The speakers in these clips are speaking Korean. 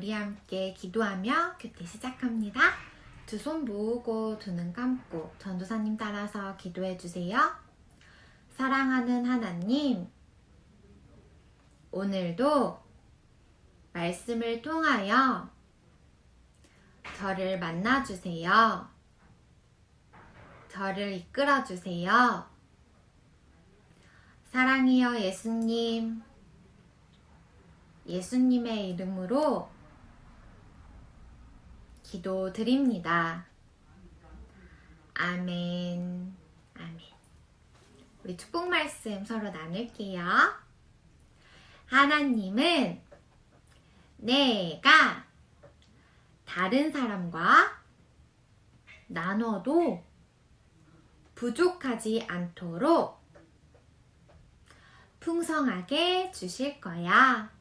우리 함께 기도하며 큐티 시작합니다. 두 손 모으고 두 눈 감고 전도사님 따라서 기도해 주세요. 사랑하는 하나님, 오늘도 말씀을 통하여 저를 만나 주세요. 저를 이끌어 주세요. 사랑이여 예수님, 예수님의 이름으로 기도 드립니다. 아멘. 아멘. 우리 축복 말씀 서로 나눌게요. 하나님은 내가 다른 사람과 나눠도 부족하지 않도록 풍성하게 주실 거야.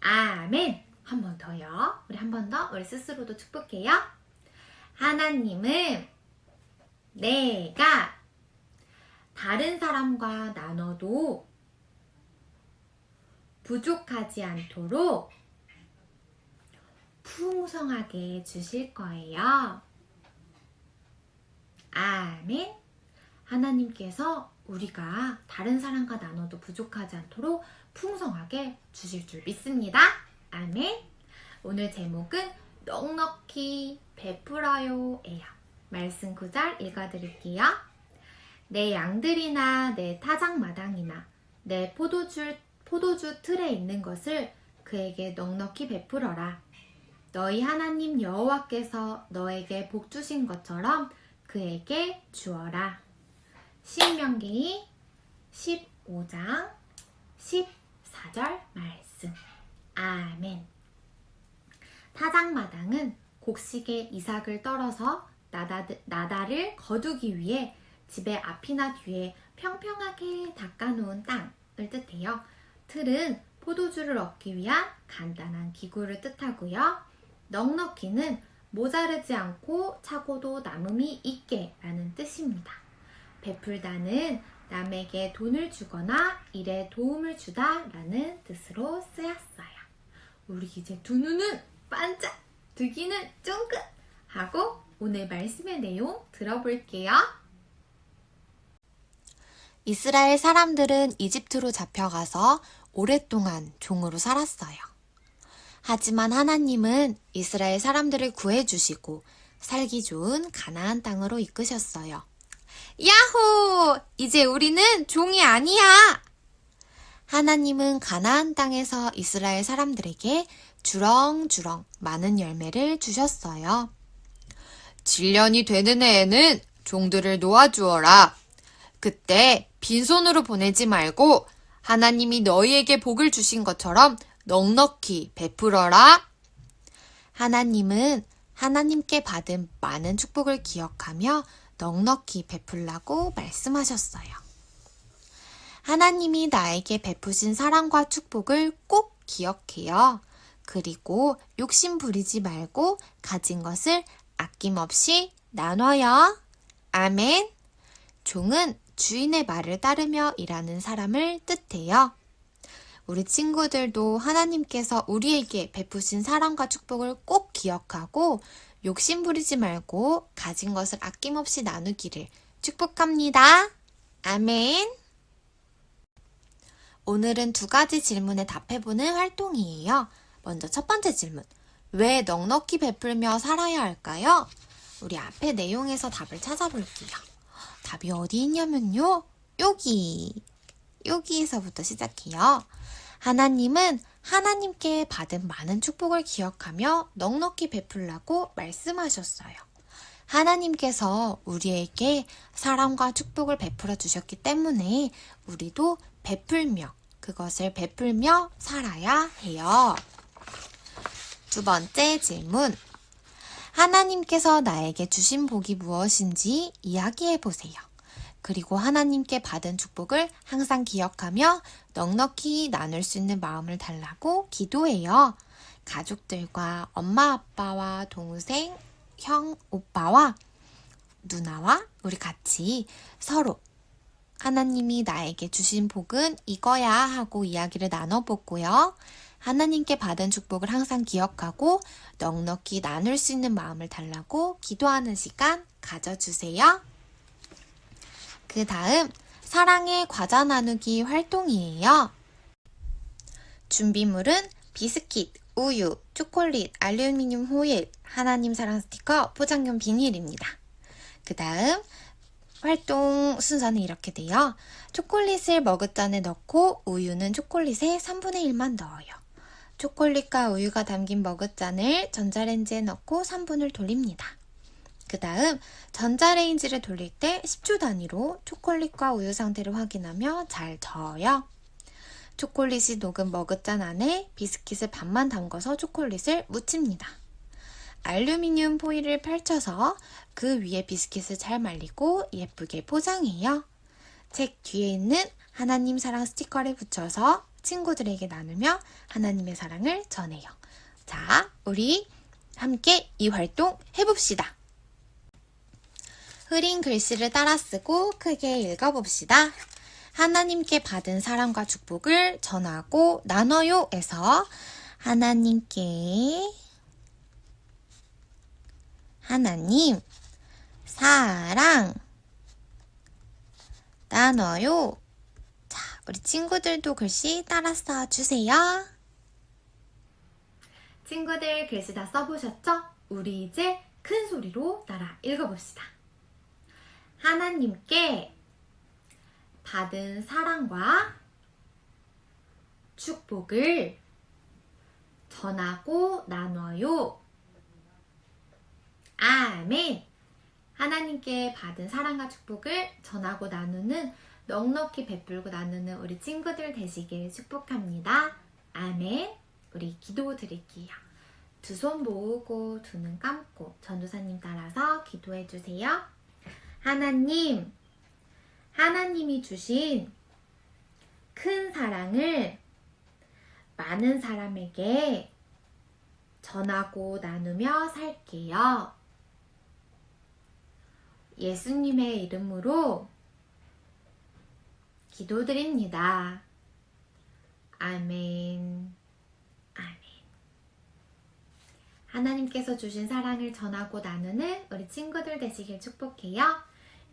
아멘. 한 번 더요. 우리 한 번 더 우리 스스로도 축복해요. 하나님은 내가 다른 사람과 나눠도 부족하지 않도록 풍성하게 주실 거예요. 아멘. 하나님께서 우리가 다른 사람과 나눠도 부족하지 않도록 풍성하게 주실 줄 믿습니다. 아멘. 오늘 제목은 넉넉히 베풀어요예요. 말씀 구절 읽어드릴게요. 내 양들이나 내 타작마당이나 내 포도주, 포도주 틀에 있는 것을 그에게 넉넉히 베풀어라. 너희 하나님 여호와께서 너에게 복 주신 것처럼 그에게 주어라. 신명기 15장 14절 말씀. 아멘. 타작마당은 곡식의 이삭을 떨어서 나다, 나다 를 거두기 위해 집의 앞이나 뒤에 평평하게 닦아놓은 땅을 뜻해요. 틀은 포도주를 얻기 위한 간단한 기구를 뜻하고요. 넉넉히는 모자르지 않고 차고도 남음이 있게 라는 뜻입니다. 베풀다는 남에게 돈을 주거나 일에 도움을 주다 라는 뜻으로 쓰였어요. 우리 이제 두 눈은 반짝, 두 귀는 쫑긋 하고 오늘 말씀의 내용 들어볼게요. 이스라엘 사람들은 이집트로 잡혀가서 오랫동안 종으로 살았어요. 하지만 하나님은 이스라엘 사람들을 구해주시고 살기 좋은 가나안 땅으로 이끄셨어요. 야호! 이제 우리는 종이 아니야! 하나님은 가나안 땅에서 이스라엘 사람들에게 주렁주렁 많은 열매를 주셨어요. 7년이 되는 해에는 종들을 놓아주어라. 그때 빈손으로 보내지 말고 하나님이 너희에게 복을 주신 것처럼 넉넉히 베풀어라. 하나님은 하나님께 받은 많은 축복을 기억하며 넉넉히 베풀라고 말씀하셨어요. 하나님이 나에게 베푸신 사랑과 축복을 꼭 기억해요. 그리고 욕심 부리지 말고 가진 것을 아낌없이 나눠요. 아멘. 종은 주인의 말을 따르며 일하는 사람을 뜻해요. 우리 친구들도 하나님께서 우리에게 베푸신 사랑과 축복을 꼭 기억하고 욕심 부리지 말고 가진 것을 아낌없이 나누기를 축복합니다. 아멘. 오늘은 두 가지 질문에 답해보는 활동이에요. 먼저 첫 번째 질문. 왜 넉넉히 베풀며 살아야 할까요? 우리 앞에 내용에서 답을 찾아볼게요. 답이 어디 있냐면요. 여기. 여기에서부터 시작해요. 하나님은 하나님께 받은 많은 축복을 기억하며 넉넉히 베풀라고 말씀하셨어요. 하나님께서 우리에게 사랑과 축복을 베풀어 주셨기 때문에 우리도 베풀며 그것을 베풀며 살아야 해요. 두 번째 질문. 하나님께서 나에게 주신 복이 무엇인지 이야기해 보세요. 그리고 하나님께 받은 축복을 항상 기억하며 넉넉히 나눌 수 있는 마음을 달라고 기도해요. 가족들과 엄마, 아빠와 동생, 형, 오빠와 누나와 우리 같이 서로 하나님이 나에게 주신 복은 이거야 하고 이야기를 나눠보고요. 하나님께 받은 축복을 항상 기억하고 넉넉히 나눌 수 있는 마음을 달라고 기도하는 시간 가져주세요. 그 다음, 사랑의 과자 나누기 활동이에요. 준비물은 비스킷, 우유, 초콜릿, 알루미늄 호일, 하나님 사랑 스티커, 포장용 비닐입니다. 그 다음, 활동 순서는 이렇게 돼요. 초콜릿을 머그잔에 넣고 우유는 초콜릿의 3분의 1만 넣어요. 초콜릿과 우유가 담긴 머그잔을 전자레인지에 넣고 3분을 돌립니다. 그 다음 전자레인지를 돌릴 때 10초 단위로 초콜릿과 우유 상태를 확인하며 잘 저어요. 초콜릿이 녹은 머그잔 안에 비스킷을 반만 담궈서 초콜릿을 묻힙니다. 알루미늄 포일을 펼쳐서 그 위에 비스킷을 잘 말리고 예쁘게 포장해요. 책 뒤에 있는 하나님 사랑 스티커를 붙여서 친구들에게 나누며 하나님의 사랑을 전해요. 자, 우리 함께 이 활동 해봅시다. 흐린 글씨를 따라 쓰고 크게 읽어봅시다. 하나님께 받은 사랑과 축복을 전하고 나눠요 에서 하나님께 하나님 사랑 나눠요. 자, 우리 친구들도 글씨 따라 써주세요. 친구들 글씨 다 써보셨죠? 우리 이제 큰 소리로 따라 읽어봅시다. 하나님께 받은 사랑과 축복을 전하고 나눠요. 아멘. 하나님께 받은 사랑과 축복을 전하고 나누는 넉넉히 베풀고 나누는 우리 친구들 되시길 축복합니다. 아멘. 우리 기도 드릴게요. 두 손 모으고 두 눈 감고 전도사님 따라서 기도해 주세요. 하나님, 하나님이 주신 큰 사랑을 많은 사람에게 전하고 나누며 살게요. 예수님의 이름으로 기도드립니다. 아멘. 아멘. 하나님께서 주신 사랑을 전하고 나누는 우리 친구들 되시길 축복해요.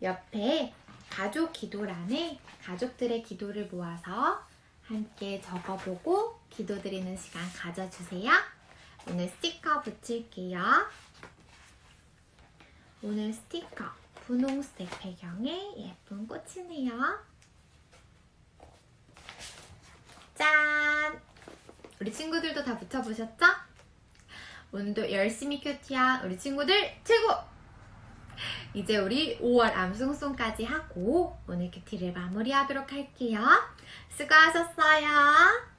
옆에 가족 기도란에 가족들의 기도를 모아서 함께 적어보고 기도드리는 시간 가져주세요. 오늘 스티커 붙일게요. 오늘 스티커 분홍색 배경에 예쁜 꽃이네요. 짠! 우리 친구들도 다 붙여보셨죠? 오늘도 열심히 큐티한 우리 친구들 최고! 이제 우리 5월 암송송까지 하고 오늘 큐티를 마무리하도록 할게요. 수고하셨어요.